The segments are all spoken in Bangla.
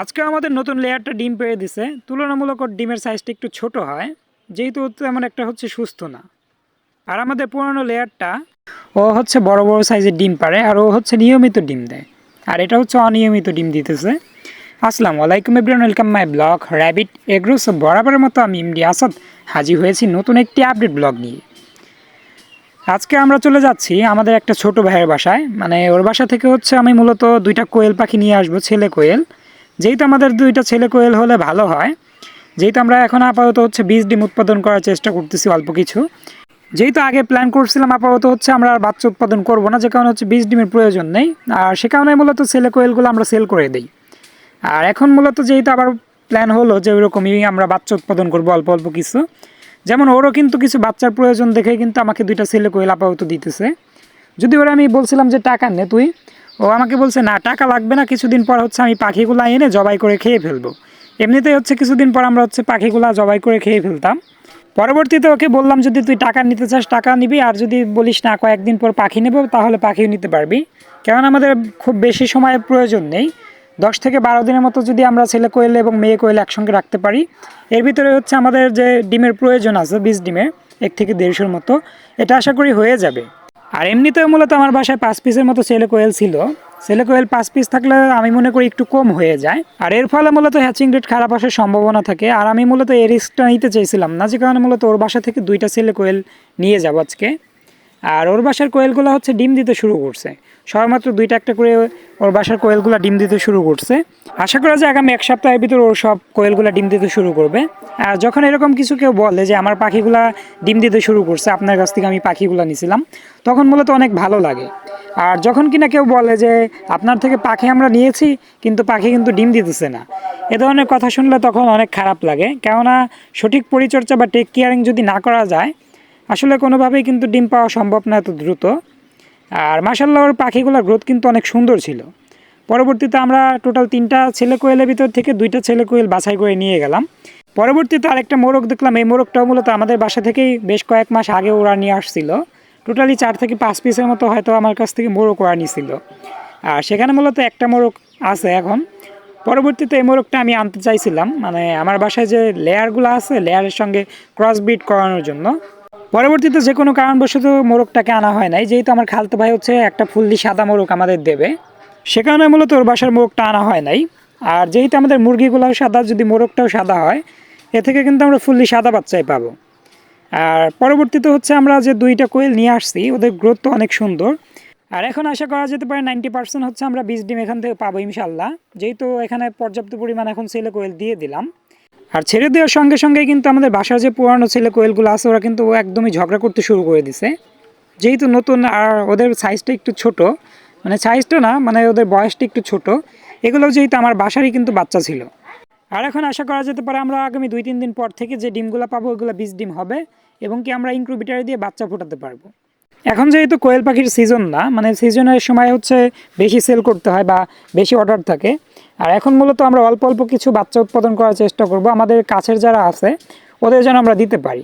আজকে আমাদের নতুন লেয়ারটা ডিম পেয়ে দিছে। তুলনামূলক ওর ডিমের সাইজটা একটু ছোট হয়, যেহেতু তেমন একটা হচ্ছে সুস্থ না। আর আমাদের পুরনো লেয়ারটা, ও হচ্ছে বড় বড় সাইজের ডিম পারে আর ও হচ্ছে নিয়মিত ডিম দেয়। আর এটা হচ্ছে অনিয়মিত ডিম দিতেছে। আসসালামু আলাইকুম everyone welcome my blog rabbit agros বরাবরের মতো আমি ইমডি আসাদ, হাজির হয়েছি নতুন একটি আপডেট ব্লগ নিয়ে। আজকে আমরা চলে যাচ্ছি আমাদের একটা ছোট ভাইয়ের বাসায়। মানে ওর বাসা থেকে হচ্ছে আমি মূলত দুইটা কোয়েল পাখি নিয়ে আসব, ছেলে কোয়েল। যেহেতু আমাদের দুইটা ছেলে কোয়েল হলে ভালো হয়। যেহেতু আমরা এখন আপাতত হচ্ছে বীজ ডিম উৎপাদন করার চেষ্টা করতেছি অল্প কিছু। যেহেতু আগে প্ল্যান করছিলাম আপাতত হচ্ছে আমরা আর বাচ্চা উৎপাদন করব না, যে কারণে হচ্ছে বীজ ডিমের প্রয়োজন নেই। আর সে কারণে মূলত ছেলে কোয়েলগুলো আমরা সেল করে দিই। আর এখন মূলত যেহেতু আবার প্ল্যান হলো যে ওইরকমই আমরা বাচ্চা উৎপাদন করব অল্প অল্প কিছু, যেমন ওরও কিন্তু কিছু বাচ্চার প্রয়োজন দেখে কিন্তু আমাকে দুইটা ছেলে কোয়েল আপাতত দিতেছে। যদি ওরা আমি বলছিলাম যে টাকা নে তুই ও আমাকে বলছে, না, টাকা লাগবে না, কিছুদিন পর হচ্ছে আমি পাখিগুলো এনে জবাই করে খেয়ে ফেলব। এমনিতেই হচ্ছে কিছুদিন পর আমরা হচ্ছে পাখিগুলা জবাই করে খেয়ে ফেলতাম। পরবর্তীতে ওকে বললাম, যদি তুই টাকা নিতে চাস, টাকা নিবি, আর যদি বলিস না, কয়েকদিন পর পাখি নেব, তাহলে পাখিও নিতে পারবি। কারণ আমাদের খুব বেশি সময়ের প্রয়োজন নেই। দশ থেকে বারো দিনের মতো যদি আমরা ছেলে কোয়েল এবং মেয়ে কোয়েল একসঙ্গে রাখতে পারি, এর ভিতরে হচ্ছে আমাদের যে ডিমের প্রয়োজন আছে বীজ ডিমের, এক থেকে দেড়শোর মতো, এটা আশা করি হয়ে যাবে। আর এমনিতেও মূলত আমার বাসায় পাঁচ পিসের মতো সেলে কোয়েল ছিল। সেলে কোয়েল পাঁচ পিস থাকলে আমি মনে করি একটু কম হয়ে যায়। আর এর ফলে মূলত হ্যাচিং রেট খারাপ আসার সম্ভাবনা থাকে। আর আমি মূলত এই রিস্কটা নিতে চাইছিলাম না, যে কারণে মূলত ওর বাসা থেকে দুইটা সেলে কোয়েল নিয়ে যাব আজকে। আর ওর বাসার কোয়েলগুলো হচ্ছে ডিম দিতে শুরু করছে। সবেমাত্র দুইটা একটা করে ওর বাসার কোয়েলগুলো ডিম দিতে শুরু করছে। আশা করা যায় আগামী এক সপ্তাহের ভিতর ওর সব কোয়েলগুলো ডিম দিতে শুরু করবে। আর যখন এরকম কিছু কেউ বলে যে, আমার পাখিগুলা ডিম দিতে শুরু করছে, আপনার কাছ থেকে আমি পাখিগুলো নিছিলাম, তখন মূলত অনেক ভালো লাগে। আর যখন কিনা কেউ বলে যে, আপনার থেকে পাখি আমরা নিয়েছি, কিন্তু পাখি কিন্তু ডিম দিতেছে না, এ ধরনের কথা শুনলে তখন অনেক খারাপ লাগে। কেননা সঠিক পরিচর্যা বা টেক কেয়ারিং যদি না করা যায় আসলে কোনোভাবেই কিন্তু ডিম পাওয়া সম্ভব না এত দ্রুত। আর মাসাল্লাহ ওর পাখিগুলোর গ্রোথ কিন্তু অনেক সুন্দর ছিল। পরবর্তীতে আমরা টোটাল তিনটা ছেলে কোয়েলের ভিতর থেকে দুইটা ছেলে কোয়েল বাছাই করে নিয়ে গেলাম। পরবর্তীতে আরেকটা মোরগ দেখলাম, এই মোরগটাও মূলত আমাদের বাসা থেকেই বেশ কয়েক মাস আগে ওরা নিয়ে আসছিল। টোটালি চার থেকে পাঁচ পিসের মতো হয়তো আমার কাছ থেকে মোরগ ওরা নিয়েছিল আর সেখানে মূলত একটা মোরগ আছে এখন। পরবর্তীতে এই মোরগটা আমি আনতে চাইছিলাম মানে আমার বাসায় যে লেয়ারগুলো আছে লেয়ারের সঙ্গে ক্রস বিট করানোর জন্য। পরবর্তীতে যে কোনো কারণবশত মোরগটাকে আনা হয় নাই। যেহেতু আমার খালতো ভাই হচ্ছে একটা ফুললি সাদা মোরগ আমাদের দেবে, সে কারণে মূলত ওর বাসার মোরগটা আনা হয় নাই। আর যেহেতু আমাদের মুরগিগুলোও সাদা, যদি মোরগটাও সাদা হয়, এ থেকে কিন্তু আমরা ফুললি সাদা বাচ্চাই পাবো। আর পরবর্তীতে হচ্ছে আমরা যে দুইটা কোয়েল নিয়ে আসছি, ওদের গ্রোথ তো অনেক সুন্দর। আর এখন আশা করা যেতে পারে নাইনটি পার্সেন্ট হচ্ছে আমরা বীজ ডিম এখান থেকে পাবো ইনশাল্লাহ যেহেতু এখানে পর্যাপ্ত পরিমাণ এখন ছেলে কোয়েল দিয়ে দিলাম। আর ছেড়ে দেওয়ার সঙ্গে সঙ্গে কিন্তু আমাদের বাসার যে পুরানো ছেলে কোয়েলগুলো আছে, ওরা কিন্তু একদমই ঝগড়া করতে শুরু করে দিছে। যেহেতু নতুন আর ওদের সাইজটা একটু ছোট মানে সাইজটা না মানে ওদের বয়সটা একটু ছোট এগুলো যেহেতু আমার বাসারই কিন্তু বাচ্চা ছিল। আর এখন আশা করা যেতে পারে আমরা আগামী দুই তিন দিন পর থেকে যে ডিমগুলো পাবো ওইগুলো বীজ ডিম হবে এবং কি আমরা ইনক্রুবিটারে দিয়ে বাচ্চা ফোটাতে পারব। এখন যেহেতু কোয়েল পাখির সিজন না মানে সিজনের সময় হচ্ছে বেশি সেল করতে হয় বা বেশি অর্ডার থাকে। আর এখন মূলত আমরা অল্প অল্প কিছু বাচ্চা উৎপাদন করার চেষ্টা করব, আমাদের কাছের যারা আছে, ওদের যেন আমরা দিতে পারি।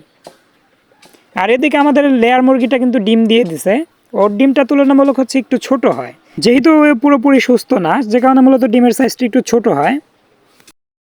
আর এদিকে আমাদের লেয়ার মুরগিটা কিন্তু ডিম দিয়ে দিছে। ওর ডিমটা তুলনামূলক হচ্ছে একটু ছোট হয়। যেহেতু পুরোপুরি সুস্থ না, যে কারণে মূলত ডিমের সাইজটা একটু ছোট হয়।